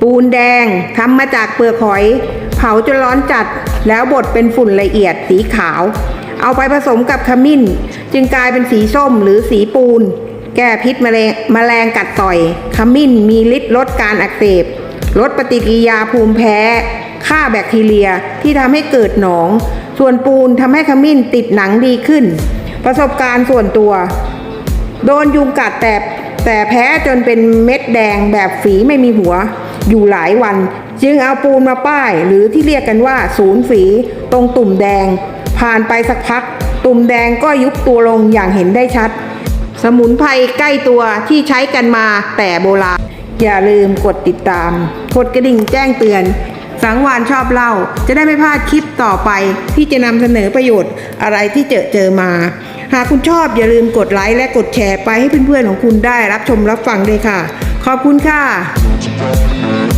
ปูนแดงทำมาจากเปลือกหอย เผาจนร้อนจัดแล้วบดเป็นฝุ่นละเอียดสีขาว เอาไปผสมกับขมิ้น จึงกลายเป็นสีส้มหรือสีปูน แก้พิษแมลงแมลงกัดต่อย ขมิ้นมีฤทธิ์ลดการอักเสบลดปฏิกิริยาภูมิแพ้ฆ่าแบคทีเรียที่ทำให้เกิดหนอง ส่วนปูนทำให้ขมิ้นติดหนังดีขึ้น ประสบการณ์ส่วนตัว โดนยุงกัดแต่ แต่แพ้จนเป็นเม็ดแดงแบบฝีไม่มีหัว อยู่หลายวัน จึงเอาปูนมาป้าย หรือที่เรียกกันว่า ศูนย์ฝี ตรงตุ่มแดง ผ่านไปสักพัก ตุ่มแดงก็ยุบตัวลงอย่างเห็นได้ชัด สมุนไพรใกล้ตัวที่ใช้กันมาแต่โบราณ อย่าลืมกดติดตาม กดกระดิ่งแจ้งเตือนสังวานชอบเล่า จะได้ไม่พลาดคลิปต่อไป ที่จะนำเสนอประโยชน์อะไรที่เจอเจอมา หากคุณชอบอย่าลืมกดไลค์และกดแชร์ไปให้เพื่อนๆของคุณได้รับชมรับฟังด้วยค่ะ ขอบคุณค่ะ